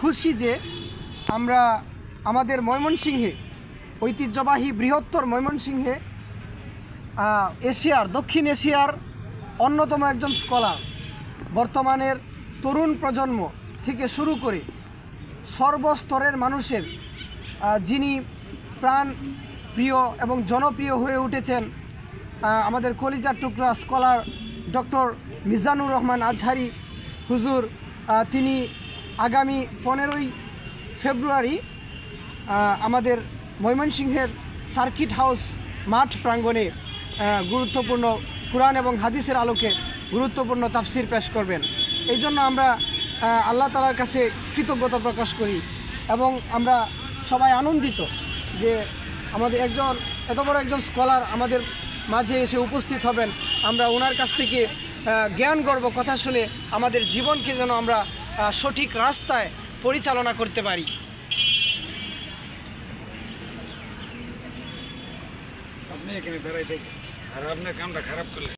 খুশি যে আমরা আমাদের ময়মনসিংহে ঐতিহ্যবাহী বৃহত্তর ময়মনসিংহে এশিয়ার, দক্ষিণ এশিয়ার অন্যতম একজন স্কলার বর্তমানের তরুণ প্রজন্ম থেকে শুরু করে সর্বস্তরের মানুষের যিনি প্রাণ প্রিয় এবং জনপ্রিয় হয়ে উঠেছেন আমাদের কলিজার টুকরা স্কলার ডক্টর মিজানুর রহমান আজহারি। হুজুর তিনি আগামী পনেরোই ফেব্রুয়ারি আমাদের ময়মনসিংহের সার্কিট হাউস মাঠ প্রাঙ্গণে গুরুত্বপূর্ণ কোরআন এবং হাদিসের আলোকে গুরুত্বপূর্ণ তাফসির পেশ করবেন। এই জন্য আমরা আল্লাহ তালার কাছে কৃতজ্ঞতা প্রকাশ করি এবং আমরা সবাই আনন্দিত যে আমাদের একজন, এত বড় একজন স্কলার আমাদের মাঝে এসে উপস্থিত হবেন। আমরা ওনার কাছ থেকে জ্ঞান গর্ব কথা শুনে আমাদের জীবনকে যেন আমরা সঠিক রাস্তায় পরিচালনা করতে পারি। আপনি এখানে বেড়াই থাকেন। আর আপনার কামটা খারাপ করলেন